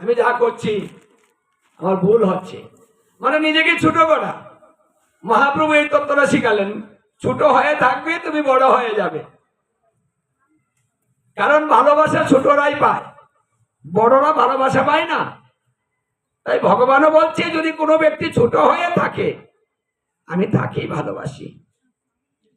আমি যা করছি, আমার ভুল হচ্ছে। মানে নিজেকে ছোট করা। মহাপ্রভু এই তত্ত্বটা শিখালেন, ছোট হয়ে থাকবে, তুমি বড় হয়ে যাবে। কারণ ভালোবাসা ছোটরাই পায়, বড়রা ভালোবাসা পায় না। তাই ভগবানও বলছে, যদি কোনো ব্যক্তি ছোট হয়ে থাকে, আমি তাকেই ভালোবাসি।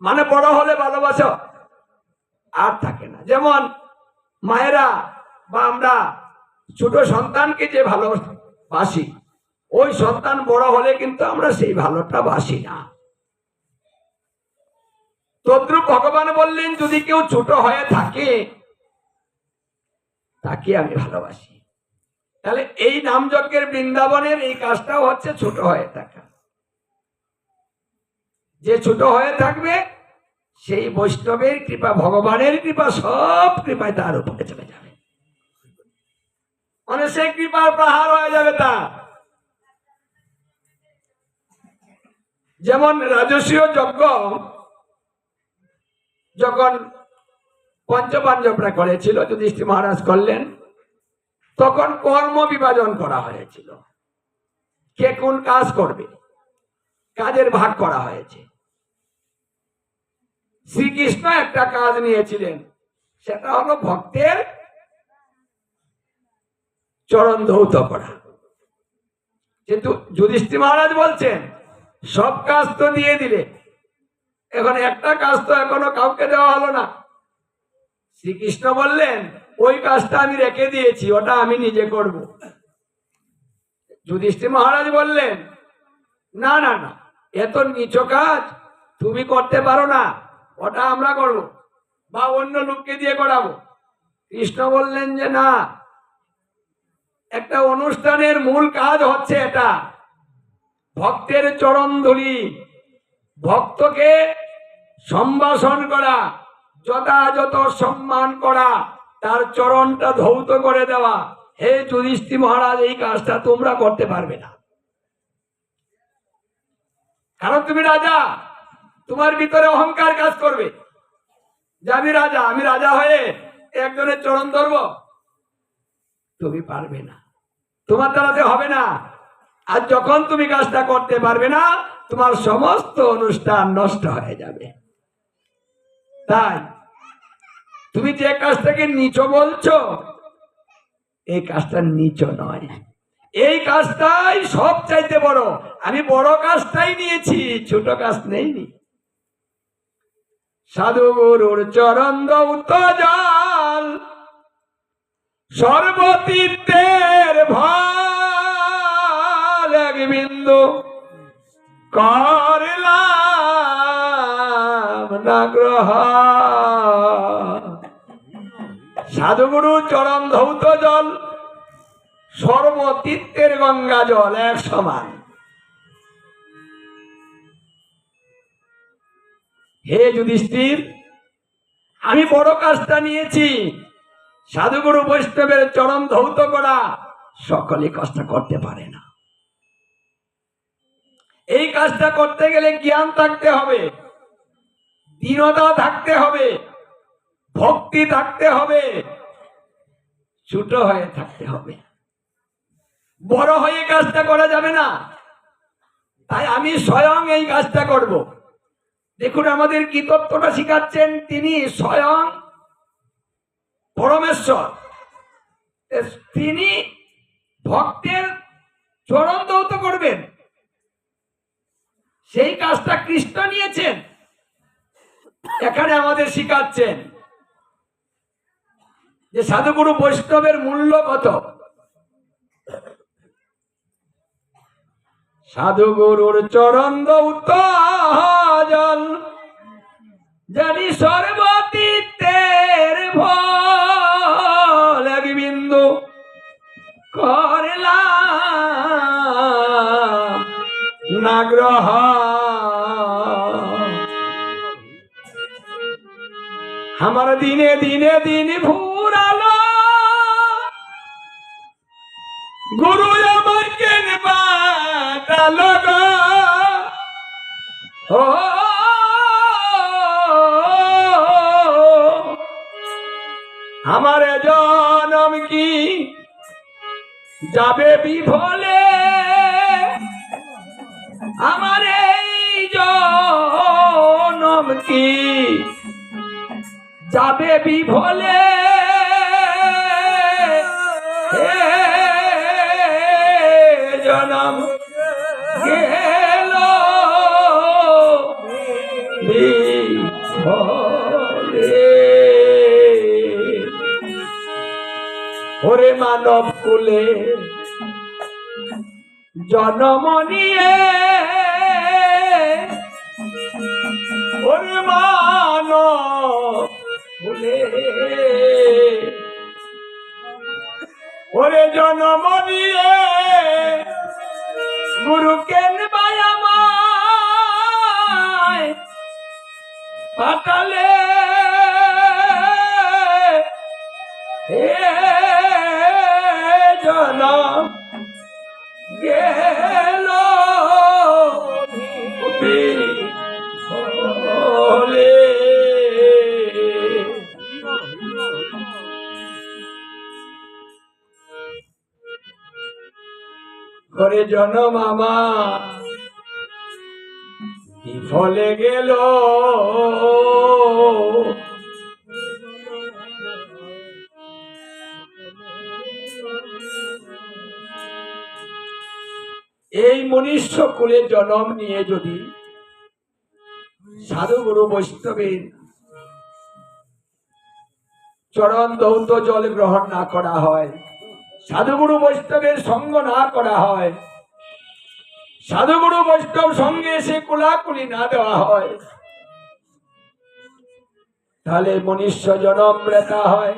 মানে বড় হলে ভালোবাসা আর থাকে না। যেমন মায়েরা বা আমরা ছোট সন্তানকে যে ভালোবাসি, ওই সন্তান বড় হলে কিন্তু আমরা সেই ভালোটা বাসি না। তদ্রুপ ভগবান বললেন, যদি কেউ ছোট হয়ে থাকে, তাকে আমি ভালোবাসি। তাহলে এই নামযজ্ঞের বৃন্দাবনের এই কাজটাও হচ্ছে ছোট হয়ে থাকা। যে ছোট হয়ে থাকবে, সেই বৈষ্ণবের কৃপা, ভগবানের কৃপা, সব কৃপায় তার উপরে চলে যাবে। মানে সেই কৃপার প্রহার হয়ে যাবে তা। যেমন রাজস্বীয় যজ্ঞ, যখন পঞ্চপাঞ্জবরা করেছিল, যুধিষ্ঠির মহারাজ করলেন, তখন কর্ম বিভাজন করা হয়েছিল। কে কোন কাজ করবে? কাজের ভাগ করা হয়েছে। শ্রীকৃষ্ণ একটা কাজ নিয়েছিলেন, সেটা হলো ভক্তের চরণ ধৌত করা। কিন্তু যুধিষ্ঠির মহারাজ বলছেন, সব কাজ তো দিয়ে দিলে। এখন একটা কাজ তো এখনও কাউকে দেওয়া হলো না। শ্রীকৃষ্ণ বললেন, ওই কাজটা আমি রেখে দিয়েছি, ওটা আমি নিজে করব। যুধিষ্ঠির মহারাজ বললেন, না না না এত নিচ কাজ, তুমি করতে পারো না, ওটা আমরা করব, বা অন্য লোককে দিয়ে করাবো। কৃষ্ণ বললেন যে না একটা অনুষ্ঠানের মূল কাজ হচ্ছে এটা। ভক্তের চরণ ধুলি, ভক্তকে সম্ভাষণ করা, যথাযথ সম্মান করা, তার চরণটা ধৌত করে দেওয়া। হে যুধিষ্ঠি মহারাজ, এই কাজটা তোমরা করতে পারবে না। কারণ তুমি রাজা, তোমার ভিতরে অহংকার কাজ করবে। যে আমি রাজা আমি রাজা হয়ে একজনের চরণ ধরব, তুমি পারবে না। তোমার দ্বারাতে হবে না। আর যখন তুমি কাজটা করতে পারবে না, তোমার সমস্ত অনুষ্ঠান নষ্ট হয়ে যাবে। তাই, তুমি যে কাজটাকে নিচ বলছো, এই কাজটা নিচ নয়। এই কাজটাই সব চাইতে বড়। আমি বড় কাজটাই নিয়েছি, ছোট কাজ নেইনি। সাধু গুরুর চরণ দৌত জল সর্বতীর্থের ভালো এক বিন্দু করলাম সাধুগুরু চরণ ধৌত জল সর্বতীর্থের গঙ্গা জল এক সমান। হে যুধিষ্ঠির, আমি বড় কাজটা নিয়েছি। সাধুগুরু বৈষ্ণবের চরম ধৌত করা সকলে কাজটা করতে পারে না। এই কাজটা করতে গেলে জ্ঞান থাকতে হবে দীনতা থাকতে হবে, ভক্তি থাকতে হবে, ছোট হয়ে থাকতে হবে। বড় হয়ে কাজটা করা যাবে না। তাই আমি স্বয়ং এই কাজটা করব। দেখুন, আমাদের কি তত্ত্বটা শিখাচ্ছেন? তিনি স্বয়ং পরমেশ্বর। তিনি ভক্তের চরণ দৌত করবেন। সেই কাজটা কৃষ্ণ নিয়েছেন। এখানে আমাদের শিখাচ্ছেন যে সাধুগুরু বৈষ্ণবের মূল্য কত? সাধুগুরুর চরণ দৌত জল, জানি সর্বতীর্থের না গ্রহ আমার দিনে দিনে দিন ভুরালো গুরু আমার কেন গো? ও, আমার জনম কি? যাবে বিফলে আমার এই জনম কি? যাবে বিফলে জনম ওরে মানব কুলে জনম নিয়ে ওরে জনম নিয়ে গুরু কেন পাতালে হে জনম গেল জনম আমার বিফলে গেল। এই মনুষ্য কুলে জনম নিয়ে যদি সাধু গুরু বৈষ্ণবের চরণ দৌত জল গ্রহণ না করা হয় সাধুগুরু বৈষ্ণবের সঙ্গ না করা হয় সাধুগুরু বৈষ্ণব সঙ্গে এসে কোলাকুলি না দেওয়া হয়, তাহলে মনুষ্য জনম রেতা হয়।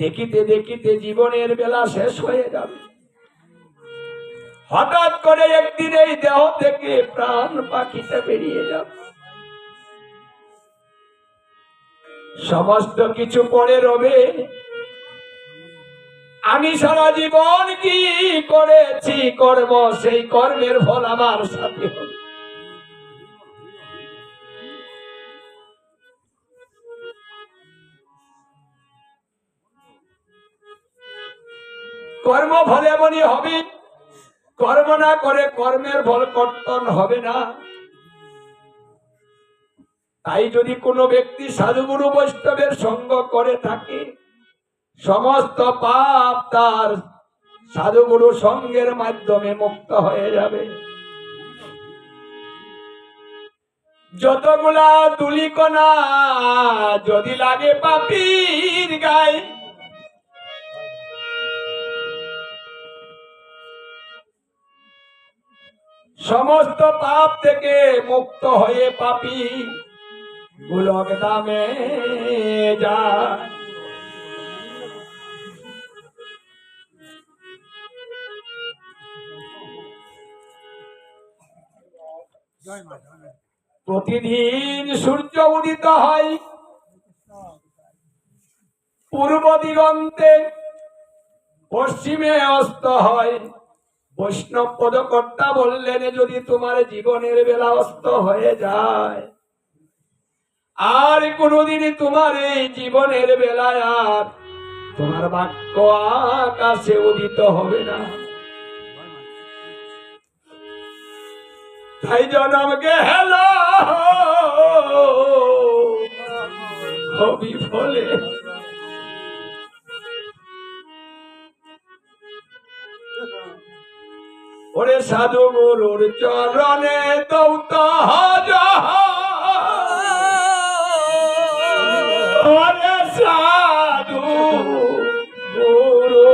দেখিতে দেখিতে জীবনের বেলা শেষ হয়ে যাবে। হঠাৎ করে একদিন এই দেহ থেকে প্রাণ পাখিতে বেরিয়ে যাবে। সমস্ত কিছু পড়ে রবে আমি সারা জীবন কি করেছি কর্ম, সেই কর্মের ফল আমার সাথে কর্ম ফলে এমনই হবে, কর্ম না করে কর্মের ফল কর্তন হবে না। তাই যদি কোনো ব্যক্তি সাধুগুরু বৈষ্ণবের সঙ্গ করে থাকে সমস্ত পাপ তার সাধুগুরু সঙ্গের মাধ্যমে মুক্ত হয়ে যাবে। যতগুলা তুলিকণা যদি লাগে পাপির গায়ে, সমস্ত পাপ থেকে মুক্ত হয়ে পাপি গোলক দামে যা প্রতিদিন সূর্য উদিত হয়। পূর্ব দিগন্তে পশ্চিমে অস্ত হয়। বৈষ্ণব পদকর্তা বললেন, যদি তোমার জীবনের বেলা অস্ত হয়ে যায়, আর কোনদিন তোমার এই জীবনের বেলায় আর তোমার বাক্য আকাশে উদিত হবে না। তাই জনমকে হেলো হবি ফলে ওরে সাধু গুরুর চরণে দৌত হজ ওরে সাধু গুরু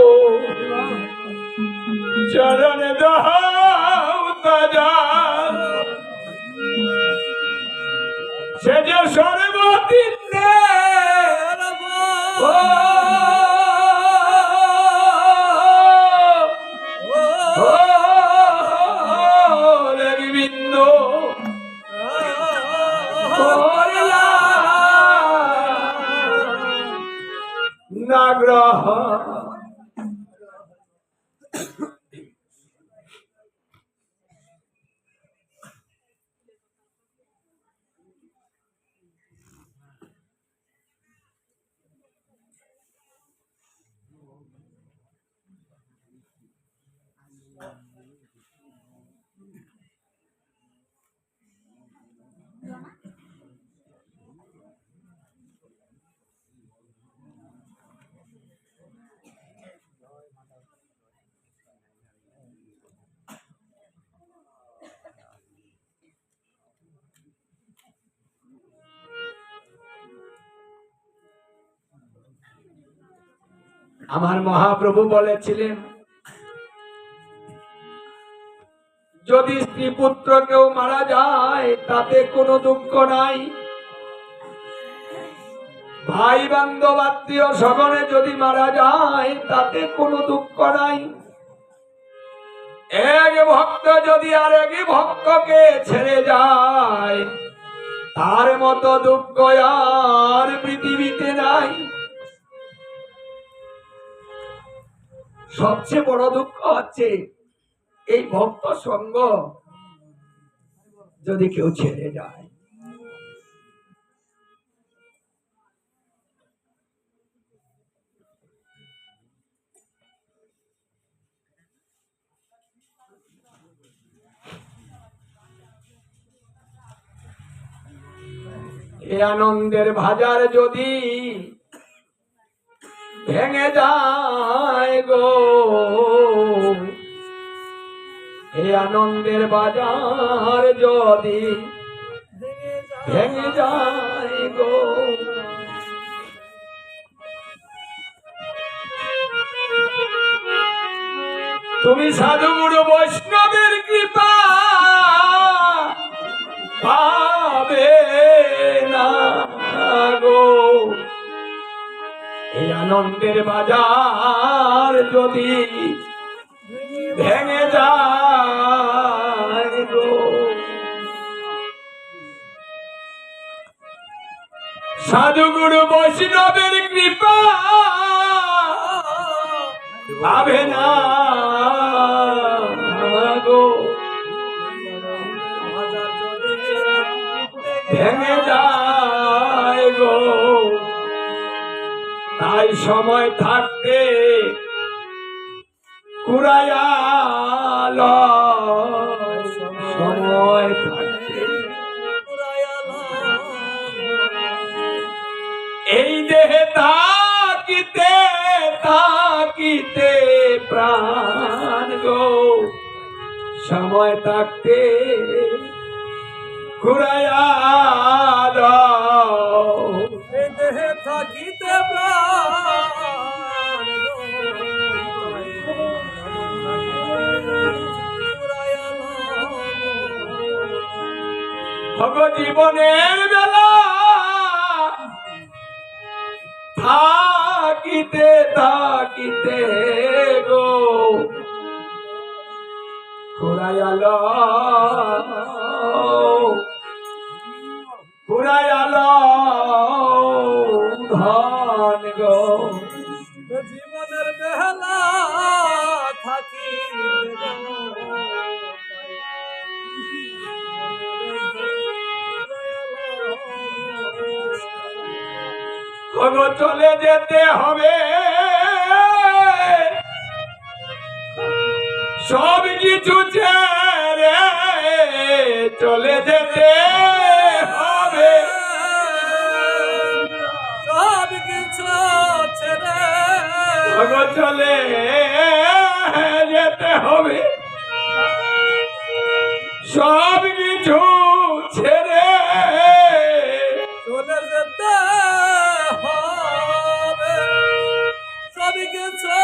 চরণে দৌত সে যে সর্বতীর্ণে গোবিন্দ নাগ্রহ আমার মহাপ্রভু বলেছিলেন, যদি স্ত্রী পুত্র কেউ মারা যায়, তাতে কোনো দুঃখ নাই। ভাই বান্ধব আত্মীয় স্বজনে যদি মারা যায়, তাতে কোনো দুঃখ নাই। এক ভক্ত যদি আর এক ভক্তকে ছেড়ে যায়, তার মতো দুঃখ আর পৃথিবীতে নাই। সবচেয়ে বড় দুঃখ হচ্ছে এই ভক্ত সঙ্গ যদি কেউ ছেড়ে যায়। এ আনন্দের ভাজার যদি ভেঙে যায় গো। এ আনন্দের বাজার যদি ভেঙে যায় গো। তুমি সাধুগুরু বৈষ্ণবের কৃপা পাবে না। আনন্দের বাজার যদি ভেঙে যায় সাধুগুরু বৈষ্ণবের কৃপা পাবে না গো। ভেঙে যায় গো। তাই সময় থাকতে কুড়ায়াল সময় থাকতে এই দেহে তাকিতে তাকিতে প্রাণ গো। সময় থাকতে ঘুরাইয়াল দেহে থাকিতে প্রাণ ভগ জীবনের বেলা থাকিতে থাকিতে গো। ঘুরাইয়াল ঘুরাইয়াল গো। জীবনের বেলা থাকি ভগ চলে যেতে হবে। সব কিছু ছেড়ে চলে যেতে হবে। চলে যেতে হবে। সব কিছু ছেড়ে চলে যেতে হবে। সব কিছু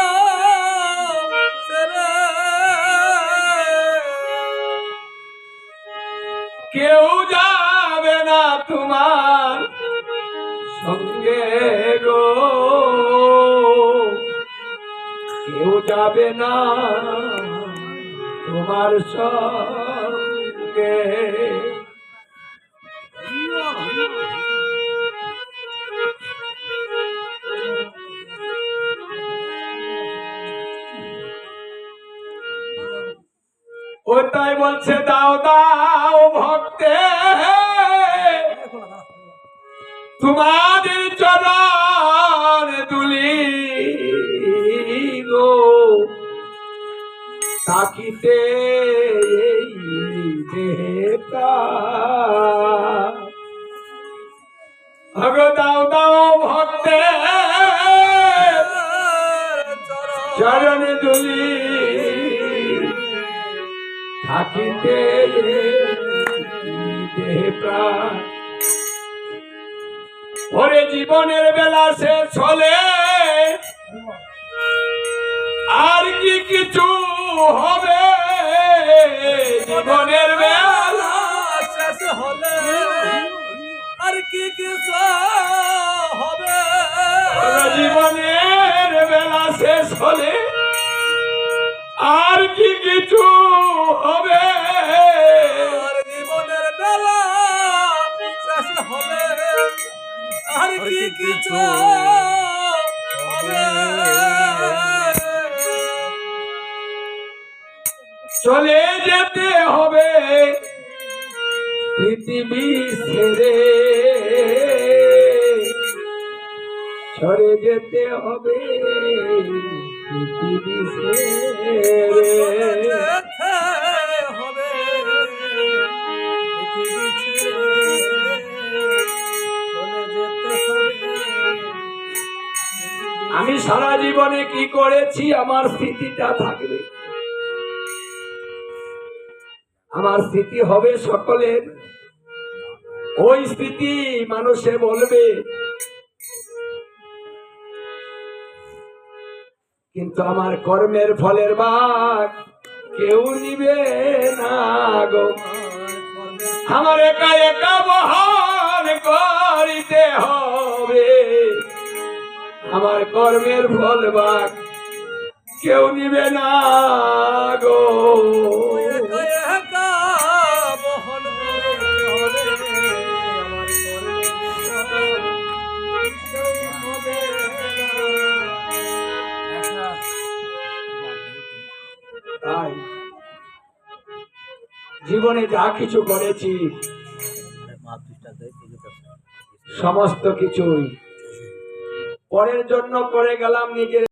ছেড়ে। কেউ যাবে না তোমার সঙ্গে। যাবে না। তোমার সঙ্গে ও তাই বলছে দাও দাও ভক্তে। তোমাদের চরণ প্রাণ। ভগ দাও ভক্তে চরণ তুলি থাকিতে প্রাণ ওরে জীবনের বেলা শেষ হলে হবে? জীবনের বেলা শেষ হলে আর কি কিছু হবে? জীবনের বেলা শেষ হলে আর কি কিছু হবে? আর জীবনের বেলা শেষ হলে আর কি কিছু চলে যেতে হবে। পৃথিবী ছেড়ে সরে যেতে হবে। পৃথিবী ছেড়ে চলে আমি সারা জীবনে কি করেছি? আমার স্মৃতিটা থাকবে। আমার স্মৃতি হবে সকলের। ওই স্মৃতি মানুষে বলবে। কিন্তু আমার কর্মের ফলের বাঘ কেউ নিবে না গো। আমার একা একা বহন করিতে হবে। আমার কর্মের ফল বাঘ কেউ নিবে না গো। জীবনে যা কিছু করেছি সমস্ত কিছুই। পরের জন্য করে গেলাম নিজের